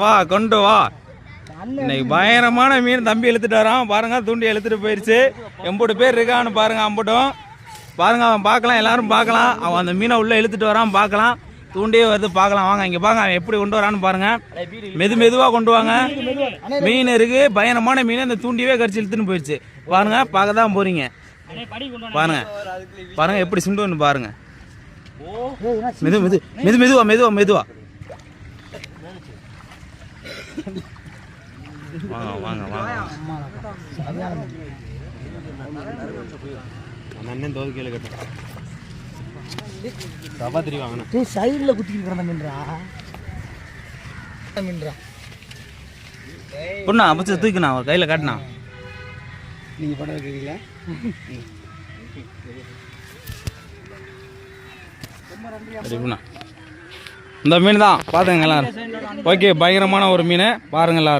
வா கொண்டு வா. இன்னைக்கு பயங்கரமான மீன். தம்பி இழுத்துட்டு வரான். பாருங்க தூண்டி இழுத்துட்டு போயிருச்சு. எம்பூட்டு பேர் இருக்கான்னு பாருங்க அம்பட்டும் பாருங்க அவன் பார்க்கலாம் எல்லாரும் பார்க்கலாம். அவன் அந்த மீனை உள்ள இழுத்துட்டு வரான் பார்க்கலாம். தூண்டியே வருது பார்க்கலாம். வாங்க இங்க பாருங்க அவன் எப்படி கொண்டு வரான்னு பாருங்க. மெது மெதுவா கொண்டு வாங்க. மீன் இருக்கு பயங்கரமான மீன். அந்த தூண்டியவே கடிச்சு இழுத்துன்னு போயிருச்சு. பாருங்க பார்க்க தான் போறீங்க. பாருங்க பாருங்க எப்படி சுண்டுன்னு பாருங்க. மெது மெது மெது மெதுவா மெதுவா மெதுவா. வாங்க வாங்க வாங்க. அண்ணன் தோது கீழே கட்டும் சபாத்திரி வாங்கினேன் டேய் சைடுல குத்திட்டு கிடந்த மீன்டா மீன்டா பொண்ணா அப்பச்சு தூக்குண்ணா அவர் கையில் காட்டினா. நீங்க படம் வைக்கிறீங்களா சரிண்ணா இந்த மீன் தான். பார்த்துங்க எல்லாரும். ஓகே பயங்கரமான ஒரு மீன். பாருங்க எல்லாரும்.